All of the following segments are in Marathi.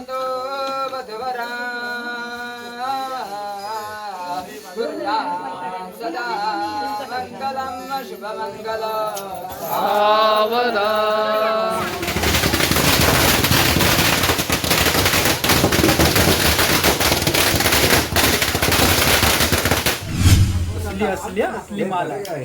वदतो वधवरा। सदा मङ्गलं शुभमङ्गलम् सावधान। असली असली असली माल. आहे.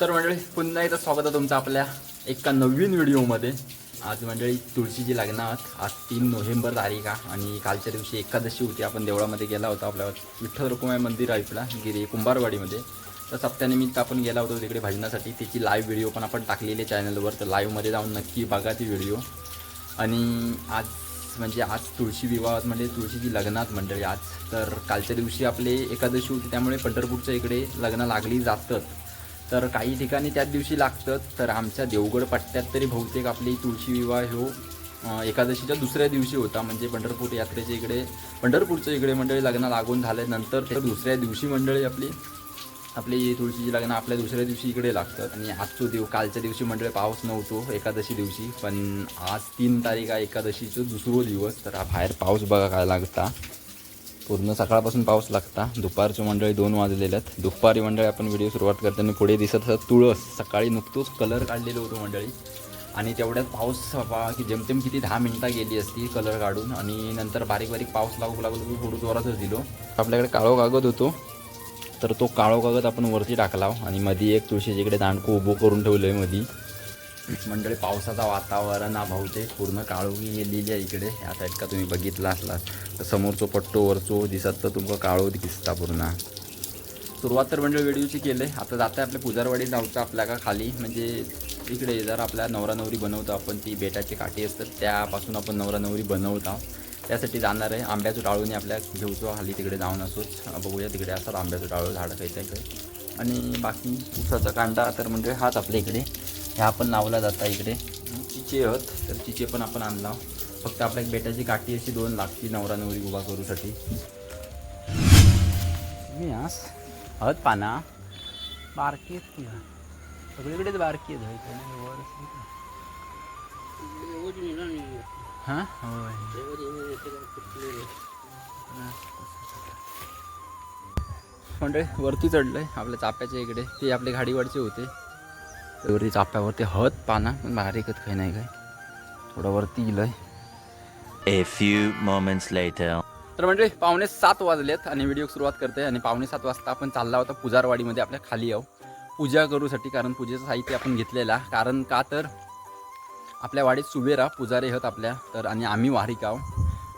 तर मंडळी पुन्हा एकदा स्वागत आहे तुमचं आपल्या एका नवीन व्हिडिओमध्ये. आज मंडळी तुळशीची लग्नात आज तीन नोव्हेंबर तारीख आहे आणि कालच्या दिवशी एकादशी होती. आपण देवळामध्ये गेला होता आपल्या विठ्ठल रुक्माई मंदिर आहे आपला गिरी कुंभारवाडीमध्ये. तर सप्त्यानिमित्त आपण गेला होतो तिकडे भजनासाठी. त्याची लाईव्ह व्हिडिओ पण आपण टाकलेली चॅनलवर तर लाईव्हमध्ये जाऊन नक्की बघा ती व्हिडिओ आणि आज म्हणजे आज तुळशी विवाहात म्हणजे तुळशीची लग्नात मंडळी आज. तर कालच्या दिवशी आपले एकादशी होती त्यामुळे पंढरपूरच्या इकडे लग्न लागली जातात तर काही ठिकाणी त्याच दिवशी लागतात तर आमच्या देवगड पट्ट्यात तरी बहुतेक आपली तुळशी विवाह हो एकादशीच्या दुसऱ्या दिवशी होता. म्हणजे पंढरपूर यात्रेच्या इकडे पंढरपूरच्या इकडे मंडळी लग्न लागून झाल्यानंतर ते दुसऱ्या दिवशी मंडळी आपली आपली तुळशीची लग्न आपल्या दुसऱ्या दिवशी इकडे लागतात. आणि आजचो दिव कालच्या दिवशी मंडळी पाऊस नव्हतो एकादशी दिवशी पण आज तीन तारीख आहे एकादशीचं दुसरो दिवस. तर हा बाहेर पाऊस बघा काय लागता. पूर्ण सकाळपासून पाऊस लागता. दुपारची मंडळी दोन वाजलेले आहेत. दुपारी मंडळी आपण व्हिडिओ सुरुवात करताना पुढे दिसत असं तुळस. सकाळी नुकतोच कलर काढलेलो होतो मंडळी. आणि तेवढ्यात पाऊस की जेमतेम किती दहा मिनटं गेली असती कलर काढून. आणि नंतर बारीक बारीक पाऊस लागू लागलो की थोडं जोरातच दिलो. आपल्याकडे काळो कागद होतो. तर तो काळो कागद आपण वरती टाकला आणि मध्ये एक तुळशीच्या इकडे दांडकू उभं करून ठेवलं आहे मध्ये मंडळी पावसाचा वातावरण हा बहुतेक पूर्ण काळोखी गेलेली आहे इकडे. या साईड का तुम्ही बघितला असला तर समोरचो पट्टो वरचो दिसत तर तुमका काळो दिसता पूर्ण. सुरुवात तर मंडळी व्हिडिओची केले. आता जाता आपल्या पुजारवाडी जाऊचं आपल्या का खाली. म्हणजे इकडे जर आपल्या नवरा नवरी बनवतो आपण ती बेटाची काठी असतात त्यापासून आपण नवरा नवरी बनवतो. त्यासाठी जाणार आहे. आंब्याचं डाळूने आपल्या घेऊचो खाली तिकडे जाऊन असोच. बघूया तिकडे असतात आंब्याचं टाळू झाडं काही काही आणि बाकी उसाचा कांदा तर म्हणजे हाच आपल्या इकडे. ह्या पण लावला जाता इकडे. चिचे आहेत तर चिचे पण आपण आणला फक्त आपल्या एक बेटाची काठी अशी दोन लागती नवरा नवरी उभा करूसाठी. मी आस हत पाना. बारकी आहेत की सगळीकडेच बारकी आहेत? हां? म्हणजे वरती चढलंय आपल्या चाप्याच्या इकडे. ते आपले गाडीवरचे होते. वरती चाप्यावरती हत पाना पण बारीकच काही नाही काय. थोडं वरती गेलंय A few moments later. तर म्हणजे पावणे सात वाजलेत आणि व्हिडिओ सुरुवात करते आणि पावणे सात वाजता आपण चालला होता पुजारवाडीमध्ये आपल्या खाली येऊ पूजा करूसाठी कारण पूजेचं साहित्य आपण घेतलेला. कारण का तर आपल्या वाडीत सुवेरा पुजारी आहेत आपल्या तर आणि आम्ही वारिकाव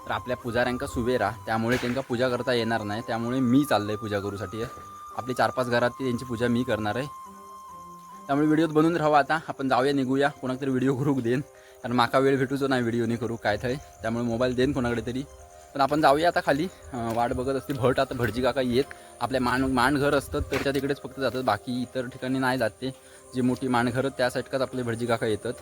तर आपल्या पुजाऱ्यांका सुवेरा त्यामुळे त्यांना पूजा करता येणार नाही. त्यामुळे मी चाललो आहे पूजा करूसाठी आपली चार पाच घरात त्यांची पूजा मी करणार आहे. त्यामुळे व्हिडिओत बनून राहू आता. आपण जाऊया निघूया. कोणाकडे तरी व्हिडिओ करूक देन कारण माका वेळ भेटूचो नाही व्हिडिओ नाही करू काय थंय. त्यामुळे मोबाईल देईन कोणाकडे तरी. पण आपण जाऊया आता खाली. वाट बघत असते भट आता भटजी काका येत. आपल्या मान माणघर असतात त्याच्या तिकडेच फक्त जातात. बाकी इतर ठिकाणी नाही जात ते. जी मोठी माणघर त्या साईडकाच आपले भटजी काका येतात.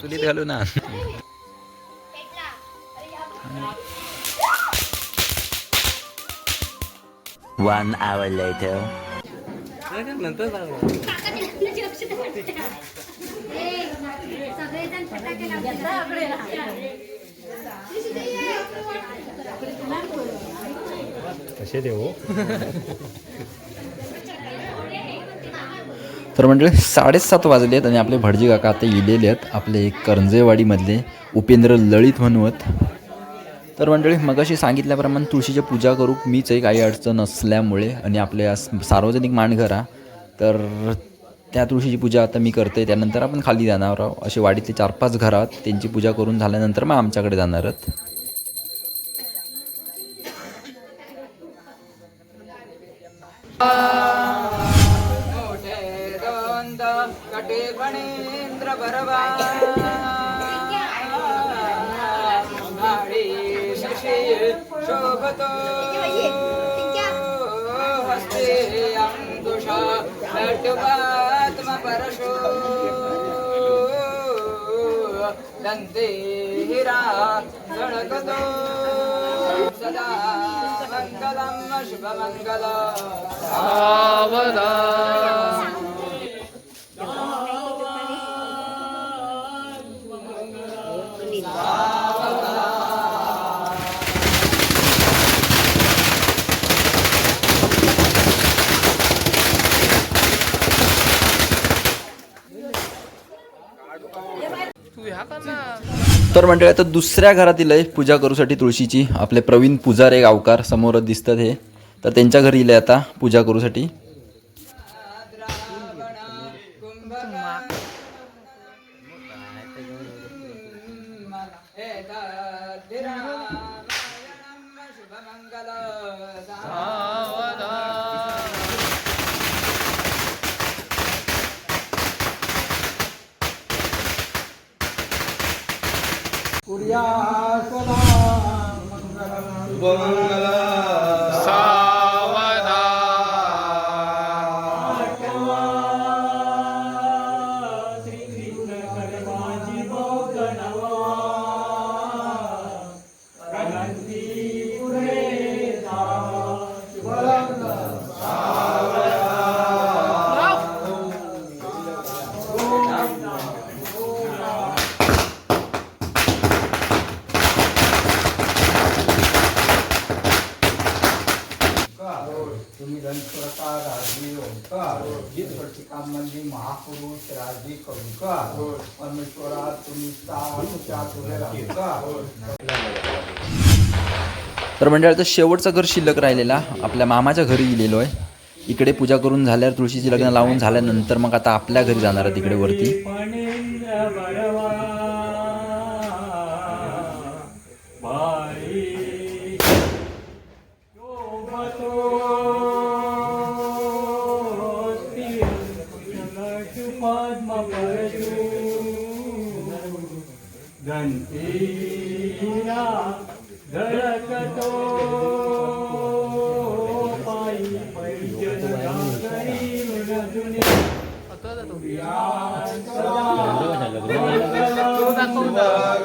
चुलीत घालू ना. One hour later. कसे देऊ? तर म्हणजे साडेसात वाजलेत आणि आपले भटजी काका आता इलेले आहेत. आपले करंजेवाडीमधले उपेंद्र लळित म्हणवत तर मंडळी मगाशी सांगितल्याप्रमाणे तुळशीची पूजा करू. मीच आहे काही अडचण असल्यामुळे आणि आपल्या सार्वजनिक मानघरा तर त्या तुळशीची पूजा आता मी करते त्यानंतर आपण खाली जाणार आहोत. असे वाडीतले चार पाच घरात त्यांची पूजा करून झाल्यानंतर मग आमच्याकडे जाणार आहोत. कटे शोभतो हस्ते अंकुशा लट्टुपात्म परशो दन्ते हिरा गणकतो सदा मङ्गलं शुभमङ्गलम् तर मंडळी आता दुसऱ्या घरातील आहे पूजा करूसाठी तुळशीची. आपले प्रवीण पुजारे गावकार समोरच दिसतात हे. तर त्यांच्या घरी इले आता पूजा करूसाठी. Ya salam. Subhanallah. तुम्ही रणस्वरता राजी ओंकार प्रतीकांमध्ये महापुरुष राजी कंकार परमेश्वरा तुम्ही तुझ्या तुझ्या तर मंडळाचं शेवटचं घर शिल्लक राहिलेला आपल्या मामाच्या घरी गेलेलो आहे. इकडे पूजा करून झाल्यावर तुळशीची लग्न लावून झाल्यानंतर मग आता आपल्या घरी जाणार आहे तिकडे वरती. Yeah, yeah,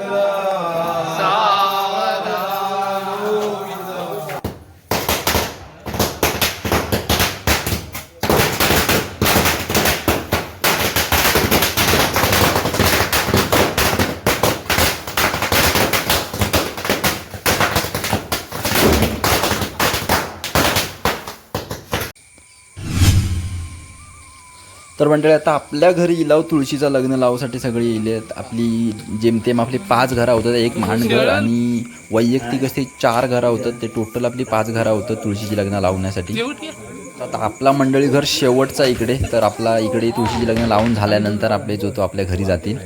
yeah. तर मंडळी आता आपल्या घरी इलाव तुळशीचं लग्न लावसाठी सगळे येले आपली जेमतेम आपली पाच घरं होतात एक महानघर आणि वैयक्तिक असे चार घरं होतात ते टोटल आपली पाच घरं होतात तुळशीची लग्न लावण्यासाठी. आता आपला मंडळी घर शेवटचा इकडे. तर आपला इकडे तुळशीची लग्न लावून झाल्यानंतर आपले जो तो आपल्या घरी जातील.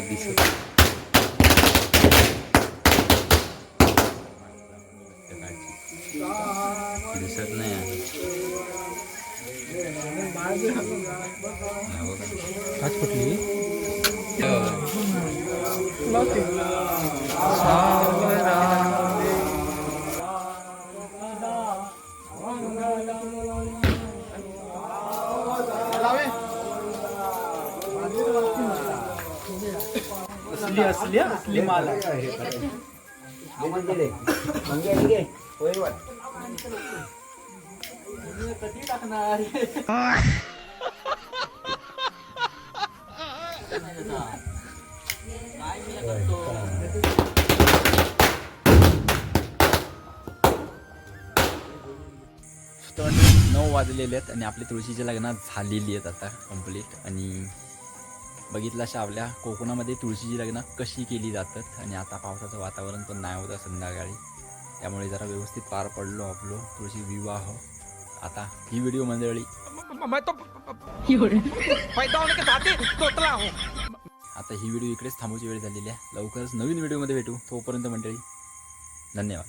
दिसत. काच फुटली असली असली असली माल आहे. तर नऊ वाजलेले आहेत आणि आपली तुळशीची लग्न झालेली आहेत आता कंप्लीट आणि बघितलं अशा आपल्या कोकणामध्ये तुळशीची लग्न कशी केली जातात आणि आता पावसाचं वातावरण पण नाही होतं संध्याकाळी. त्यामुळे जरा व्यवस्थित पार पडलो आपलो तुळशी विवाह. आता ही व्हिडिओ मंडळी. आता ही व्हिडिओ इकडेच थांबवची वेळ झालेली आहे. लवकरच नवीन व्हिडिओमध्ये भेटू. तोपर्यंत मंडळी धन्यवाद.